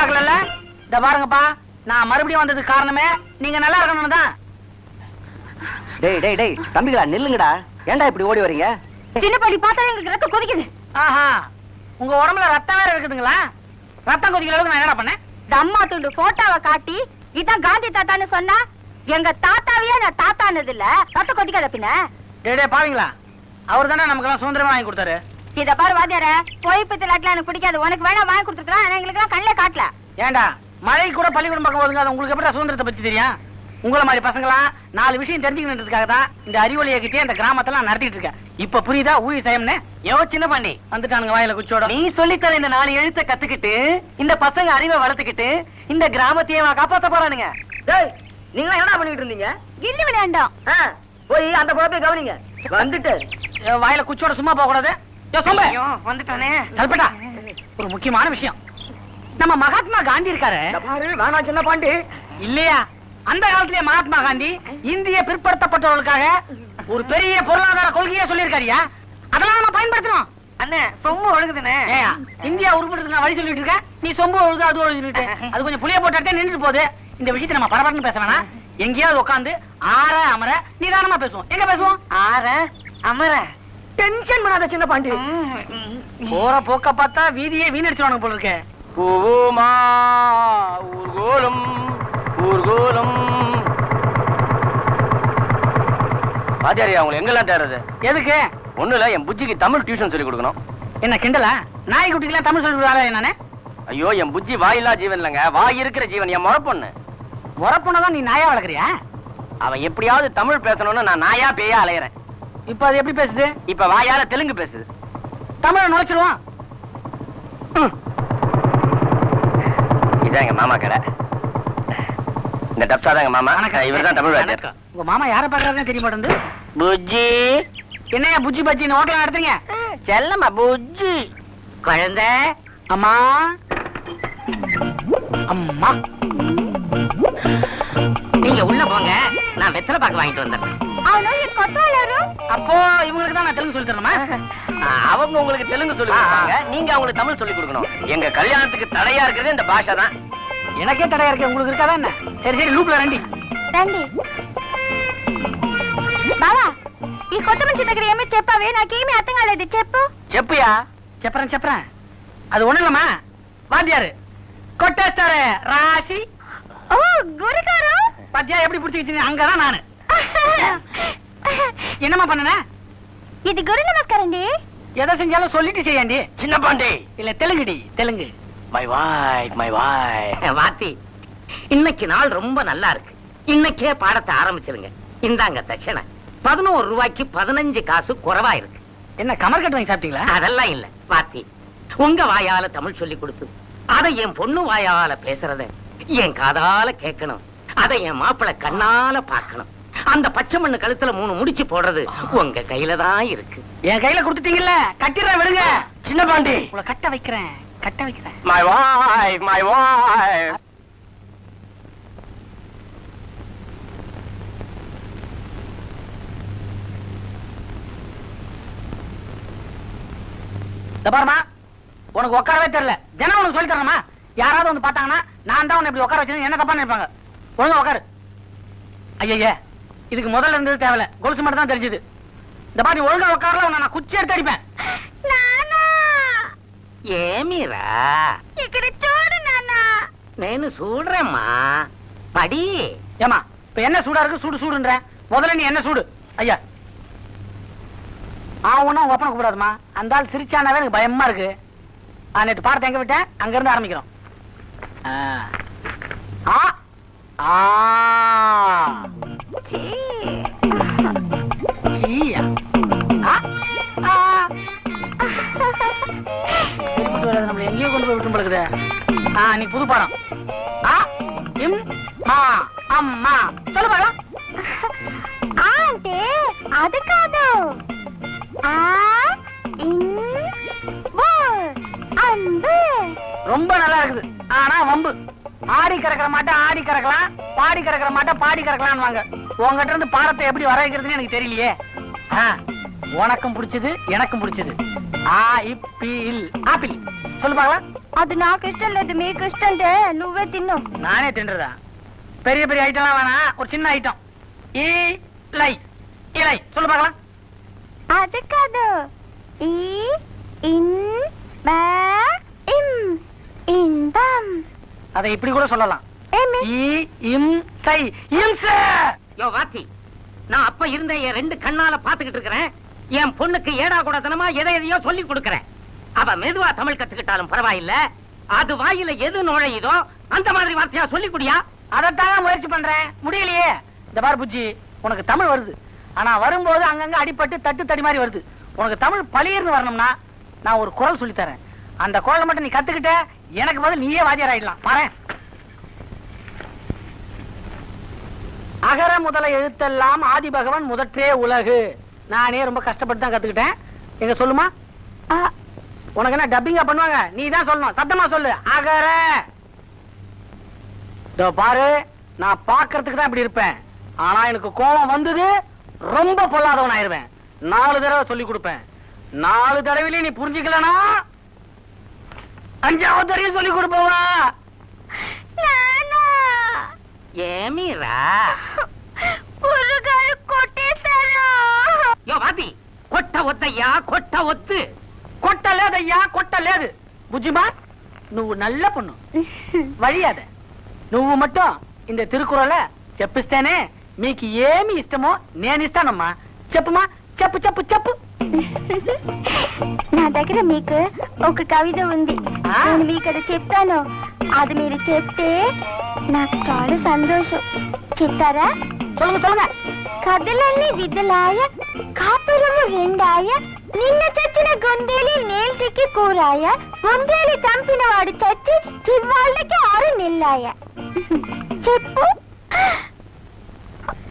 எதிர்பார்க்கல இந்த பாருங்கப்பா நான் மறுபடியும் வந்ததுக்கு காரணமே நீங்க நல்லா இருக்கணும்னு தான். டேய் டேய் டேய் தம்பிகளா நில்லுங்கடா. ஏன்டா இப்படி ஓடி வரீங்க? சின்ன பாட்டி பார்த்தா எங்களுக்கு ரத்தம் கொதிக்குது. ஆஹா உங்க உடம்புல ரத்தம் வேற இருக்குதுங்களா? ரத்தம் கொதிக்கிற அளவுக்கு நான் என்ன பண்ணேன்? இந்த அம்மா துண்டு போட்டோவை காட்டி இதான் காந்தி தாத்தான்னு சொன்னா எங்க தாத்தாவையே நான் தாத்தானது இல்ல ரத்தம் கொதிக்காத பின்ன. டேய் டேய் பாவீங்களா? அவர் தானே நமக்கெல்லாம் சுதந்திரமா வாங்கி கொடுத்தாரு. இத பாரு வாத்தியார போய் பத்தி லாட்ல எனக்கு பிடிக்காது. உனக்கு வேணா வாங்கி கொடுத்துருக்கான் ஆனா எங்களுக்கு எல்லாம் கண்ணிலே காட்டல. ஏன்டா மழை கூட பள்ளிக்கூடம் பக்கம் போதுங்க அது உங்களுக்கு எப்படி சுதந்திரத்தை பத்தி தெரியும்? உங்கள மாதிரி பசங்களா நாலு விஷயம் தெரிஞ்சுக்கணுன்றதுக்காக தான் இந்த அறிவொளியை கிட்டே இந்த கிராமத்தெல்லாம் நடத்திட்டு இருக்கேன். இப்ப புரியுதா ஊழி செய்யம்னு யோ சின்ன பாண்டி வந்துட்டானுங்க வாயில குச்சோட. நீ சொல்லித்தர இந்த நாலு எழுத்த கத்துக்கிட்டு இந்த பசங்க அறிவை வளர்த்துக்கிட்டு இந்த கிராமத்தையே காப்பாத்த போறானுங்க. டேய் நீங்க என்ன பண்ணிட்டு இருந்தீங்க? கில்லி விளையாண்டோம். போய் அந்த குழப்பை கவனிங்க. வந்துட்டு. வாயில குச்சோட சும்மா போக கூடாது. வந்துட்டானே. ஒரு முக்கியமான விஷயம். நம்ம மகாத்மா காந்தி இருக்காரு. வேணா சின்ன பாண்டி. இல்லையா? அந்த காலத்திலே மகாத்மா காந்தி இந்திய பிற்படுத்தப்பட்டவர்களுக்காக ஒரு பெரிய பொருளாதார கொள்கையை சொல்லியிருக்காருயா? அதெல்லாம் நம்ம பயன்படுத்தணும். அண்ணே சொம்பு ஒழுகுதுண்ணே. இந்தியா உருப்படுறதுக்கு வழி சொல்லிட்டு இருக்கேன். நீ சொம்பு ஒழுகு அது ஒழுகுட்டு அது கொஞ்சம் புளிய போட்டாட்டே நின்றுட்டு போகுது. இந்த விஷயத்தை நம்ம பரபரன்னு பேச வேணாம். எங்கேயாவது உட்காந்து ஆற அமர நிதானமா பேசுவோம். எங்க பேசுவோம்? ஆற அமர. டென்ஷன் பண்ணாத சின்ன பாண்டி. போற போக்க பார்த்தா வீதியே வீணடிச்சிருவானுங்க போல இருக்கு. பூமா ஊர்கோலம் ஊர்கோலம். வாத்தியாரியா உங்களை எங்கெல்லாம் தேடுறது? எதுக்கு? ஒண்ணு இல்ல என் புஜ்ஜிக்கு தமிழ் டியூஷன் சொல்லி கொடுக்கணும். என்ன கிண்டலா? நாய்க்குட்டிக்கெல்லாம் தமிழ் சொல்லி நானே ஐயோ என் புஜ்ஜி வாயில்லா ஜீவன் இல்லைங்க வாய் இருக்கிற ஜீவன் என் முறப்பொண்ணு. உரப்புனதான் நீ நாயா வளர்க்குறியா? அவன் எப்படியாவது தமிழ் பேசணும்னு நான் நாயா பேயா அலையறேன். இப்ப அது எப்படி பேசுது? இப்ப வாயால தெலுங்கு பேசுது. தமிழ நுழைச்சிருவான் இதான் எங்க மாமா கடை. இந்த டப்ஸா தான் எங்க மாமா. இவர் தான் தமிழ் வாத்தியார். உங்க மாமா யார பாக்குறாருன்னு தெரிய மாட்டேங்குது. புஜ்ஜி. என்னையா புஜ்ஜி பஜ்ஜி ஹோட்டல் நடத்துங்க செல்லம்மா புஜ்ஜி. குழந்தை அம்மா. அம்மா. நீங்க உள்ள போங்க. நான் வெத்தலை பாக்கு வாங்கிட்டு வந்துடுறேன். அப்போ இவங்களுக்கு தான் நான் தெலுங்கு சொல்லி தரணுமா? அவங்க உங்களுக்கு தெலுங்கு சொல்லி கொடுப்பாங்க. நீங்க அவங்களுக்கு தமிழ் சொல்லி கொடுக்கணும். எங்க கல்யாணத்துக்கு தடையா இருக்கிறது இந்த பாஷா தான். எனக்கே தடையா இருக்கு உங்களுக்கு இருக்காதா என்ன? சரி சரி லூப்ல ரெண்டி. ரெண்டி. బావా ఈ కొత్త మనిషి దగ్గర ఏమీ చెప్పావే నాకేమీ అర్థం కాలేదు చెప్పు చెప్పుయా చెప్పరా చెప్పరా అది ఉండలమ్మా వాద్యారు కొట్టేస్తారే రాసి ఓ గురికారు பாத்தியா எப்படி புடிச்சுக்கிச்சு அங்கதான் நானு. என்னமா பண்ணன? இது குரு நமஸ்காரண்டி எதை செஞ்சாலும் சொல்லிட்டு செய்யாண்டி சின்ன பாண்டி. இல்ல தெலுங்குடி தெலுங்கு. மை வாய் மை வாய் வாத்தி இன்னைக்கு நாள் ரொம்ப நல்லா இருக்கு. இன்னைக்கே பாடத்தை ஆரம்பிச்சிருங்க. இந்தாங்க தட்சணை. பதினோரு ரூபாய்க்கு பதினஞ்சு காசு குறைவா இருக்கு என்ன கமர் கட்டு வாங்கி சாப்பிட்டீங்களா? அதெல்லாம் இல்ல வாத்தி. உங்க வாயால தமிழ் சொல்லி கொடுத்து அதை என் பொண்ணு வாயால பேசுறத என் காதால கேட்கணும். அதை என் மாப்பிளை கண்ணால பார்க்கணும். அந்த பச்சை மண்ணு கழுத்துல மூணு முடிச்சு போடுறது உங்க கையில தான் இருக்கு. என் கையில கொடுத்துட்டீங்கல்ல? கட்டிடுறேன் விடுங்க. சின்ன பாண்டி. உங்களை கட்ட வைக்கிறேன் கட்ட வைக்கிறேன். மை வாய் மை வாய் பாருமா உனக்கு உட்காரவே தெரியல. தினம் உனக்கு சொல்லி தரணுமா யாராவது வந்து பார்த்தாங்கன்னா நான் தான் உன்னை இப்படி உட்கார வச்சு என்ன தப்பா நினைப்பாங்க? ஒழுங்கா உட்காரு ஐயய்ய இதுக்கு முதல்ல இருந்தது தேவையில்ல கொலுசு மட்டும் தான் தெரிஞ்சது இந்த பாட்டி ஒழுங்கா உட்காரல உன்னை நான் குச்சி எடுத்து அடிப்பேன் నానా ఏమిరా ఇక్కడ చూడు నానా నేను చూడరమ్మా పడి ஏமா இப்ப என்ன சூடா இருக்கு சூடு சூடுன்ற முதல்ல நீ என்ன சூடு ஐயா ஆ ஒன்னும் உங்க அப்பனை கூடாதுமா அந்த ஆள் சிரிச்சானாவே எனக்கு பயமா இருக்கு ஆ, நேத்து பாடத்தை எங்க விட்டேன் அங்க இருந்து ஆரம்பிக்கிறோம் நம்மள எங்கேயோ கொண்டு போய் விட்டு ஆ நீ புது படம் ஆ இம் மா அம்மா சொல்லு பாக்கலாம் ஆண்டி அது ஆ அன்பு ரொம்ப நல்லா இருக்குது ஆனா வம்பு ஆடி கறக்கிற மாட்டா ஆடி கறக்கலாம் பாடி கறக்கிற மாட்டா பாடி கறக்கலாம் வாங்க உங்ககிட்ட இருந்து பாரத்தை எப்படி வர வைக்கிறதுன்னு எனக்கு தெரியலையே. உனக்கும் பிடிச்சது எனக்கும் பிடிச்சது. ஆப்பிள். சொல்லு பாக்கலாம் அது நான் கிறிஸ்டன் அது மீ கிறிஸ்டன் நுவே தின்னும் நானே தின்றதா பெரிய பெரிய ஐட்டம்லாம் வேணாம். ஒரு சின்ன ஐட்டம் இலை. இலை. சொல்லு பாக்கலாம் அதுக்காது இ இன் இன்பம். அதை இப்படி கூட சொல்லலாம். ఏమి ஈ இம் சை. இம்ச யோ வாத்தி. நான் அப்ப இருந்த என் ரெண்டு கண்ணால பாத்துக்கிட்டு இருக்கிறேன். என் பொண்ணுக்கு ஏடா கூடத்தனமா எதை எதையோ சொல்லி கொடுக்கறேன். அவ மெதுவா தமிழ் கத்துக்கிட்டாலும் பரவாயில்ல. அது வாயில எது நுழையுதோ அந்த மாதிரி வார்த்தையா சொல்லி குடியா? அதைத்தான் முயற்சி பண்றேன். முடியலையே. இந்த பார் புஜ்ஜி உனக்கு தமிழ் வருது. ஆனா வரும்போது அங்கங்க அடிபட்டு தட்டு தடி மாதிரி வருது. உனக்கு தமிழ் பளிர்னு வரணும்னா நான் ஒரு குரல் சொல்லி தரேன். அந்த கோலம் மட்டும் நீ கத்துக்கிட்ட எனக்கு பதில் நீயே வாத்தியார் ஆயிடலாம். பாரு அகர முதல எழுத்தெல்லாம் ஆதி பகவான் முதற்றே உலகு. நானே ரொம்ப கஷ்டப்பட்டு தான் கத்துக்கிட்டேன். எங்க சொல்லுமா? உனக்கு என்ன டப்பிங்கா பண்ணுவாங்க? நீ தான் சொல்லணும். சத்தமா சொல்லு. அகர. இதோ பாரு நான் பாக்குறதுக்கு தான் இப்படி இருப்பேன். ஆனா எனக்கு கோபம் வந்தது ரொம்ப பொல்லாதவன் ஆயிருவேன் நாலு தடவை சொல்லி கொடுப்பேன். நாலு தடவையிலே நீ புரிஞ்சுக்கலனா அஞ்சாவது வரையும் சொல்லி கொடுப்பவா ஏமீரா முருகர் கொட்டேசரம் யோ வாதி கொட்ட ஒத்தையா கொட்ட ஒத்து கொட்ட லேதையா கொட்ட லேது புஜிமா నువ్వు నల్ల పొన్ను వడియాద నువ్వు మట్టం ఇంత తిరుకురల చెప్పిస్తేనే మీకు ఏమి ఇష్టమో నేను ఇస్తానమ్మా చెప్పుమా చెప్పు చెప్పు చెప్పు దగ్గర మీకు ఒక కవిత ఉంది. నేను మీకు అది చెప్తాను. అది మీరు చెప్తే నాకు చాలా సంతోషం. చెప్తారా? కథలన్నీ విద్యలాయ కాపురము రెండాయ నిన్న చచ్చిన గొందేలి నేల్టికి కూరాయ గొందేలి చంపిన వాడు చచ్చి చివాళ్ళకి ఆరు నెల్లాయ. చెప్పు.